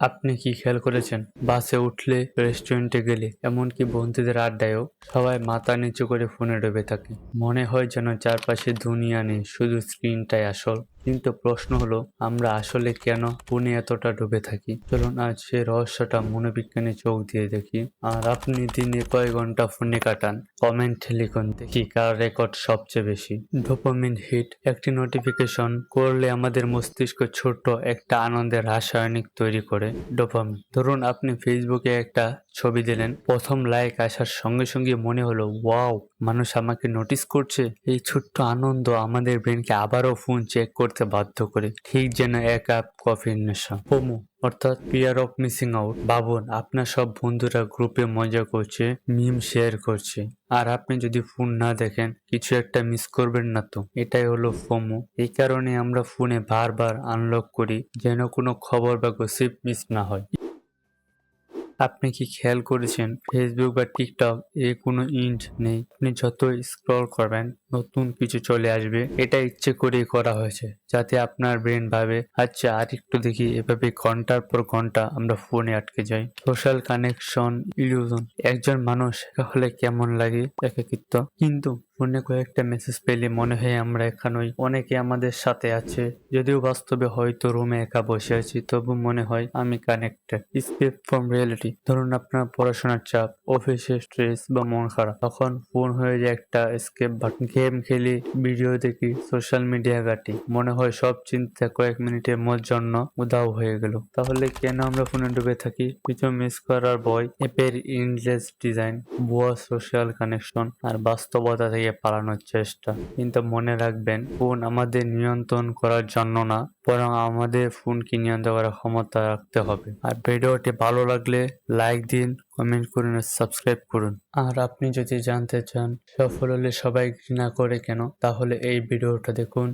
আপনি কি খেয়াল করেছেন? বাসে উঠলে রেস্টুরেন্টে গেলে এমনকি বন্ধুদের আড্ডায়ও সবাই মাথা নিচু করে ফোনে ডুবে থাকে। মনে হয় যেন চারপাশে দুনিয়া নেই, শুধু স্ক্রিনটাই আসল। কিন্তু প্রশ্ন হলো, আমরা আসলে কেন ফোনে এতটা ডুবে থাকি? চলুন, আজ সে রহস্যটা মনোবিজ্ঞানে চোখ দিয়ে দেখি। আর আপনি দিনে কয় ঘণ্টা ফোনে কাটান? কমেন্ট লিখুন, দেখি কার রেকর্ড সবচেয়ে বেশি। ডোপামিন হিট, একটি নোটিফিকেশন করলে আমাদের মস্তিষ্ক ছোট্ট একটা আনন্দের রাসায়নিক তৈরি করে, ডোপামিন। ধরুন, আপনি ফেসবুকে একটা ছবি দিলেন। প্রথম লাইক আসার সঙ্গে সঙ্গে মনে হলো, ওয়াও, মানুষ আমাকে নোটিস করছে। এই ছোট্ট আনন্দ আমাদের ব্রেনকে আবারও ফোন চেক করতে বাধ্য করে। ঠিক যেন এক কাপ কফির নেশা। পোমো অর্থাৎ পিয়ার অফ মিসিং আউট ভাবুন আপনার সব বন্ধুরা গ্রুপে মজা করছে মিম শেয়ার করছে। আর আপনি যদি ফোন না দেখেন, কিছু একটা মিস করবেন না তো। এটাই হলো ফোমো। এই কারণে আমরা ফোনে বারবার আনলক করি, যেন কোনো খবর বা গসিপ মিস না হয়। আপনি কি খেয়াল করেছেন? ফেসবুক বা টিকটক এ কোনো ইন্ট নেই। আপনি যত স্ক্রল করবেন নতুন কিছু চলে আসবে। এটা ইচ্ছে করেই করা হয়েছে। যাতে আপনার ব্রেন ভাবে আচ্ছা আর একটু দেখি। এভাবে ঘণ্টার পর ঘণ্টা আমরা ফোনে আটকে যাই। সোশ্যাল কানেকশন ইলিউশন একজন মানুষ হলে কেমন লাগে একাকিত্ব? কিন্তু ফোনে কয়েকটা মেসেজ পেলে মনে হয় আমরা এখানেই। অনেকে আমাদের সাথে আছে। যদিও বাস্তবে হয়তো রুমে একা বসে আছি, তবু মনে হয় আমি কানেক্টেড স্কেপ ফ্রম রিয়েলিটি ধরুন আপনার পড়াশোনার চাপ অফিসের স্ট্রেস বা মন খারাপ। তখন ফোন হয়ে যায় একটা স্কেপ বাটন গেম খেলি, ভিডিও দেখি সোশ্যাল মিডিয়া ঘাটি মনে হয় সব চিন্তা কয়েক মিনিটের জন্য উদাও হয়ে গেল। তাহলে কেন আমরা ফোনে ডুবে থাকি? কিছু মিস করার ভয় অ্যাপের ইনলেস ডিজাইন ভুয়া সোশ্যাল কানেকশন আর বাস্তবতা থেকে পালানোর চেষ্টা। কিন্তু মনে রাখবেন ফোন আমাদের নিয়ন্ত্রণ করার জন্য না। বরং আমাদের ফোনকে নিয়ন্ত্রণ করার ক্ষমতা রাখতে হবে। আর ভিডিওটি ভালো লাগলে লাইক দিন কমেন্ট করুন সাবস্ক্রাইব করুন। আর আপনি যদি জানতে চান সফল হলে সবাই ঘৃণা করে কেন, তাহলে এই ভিডিওটা দেখুন।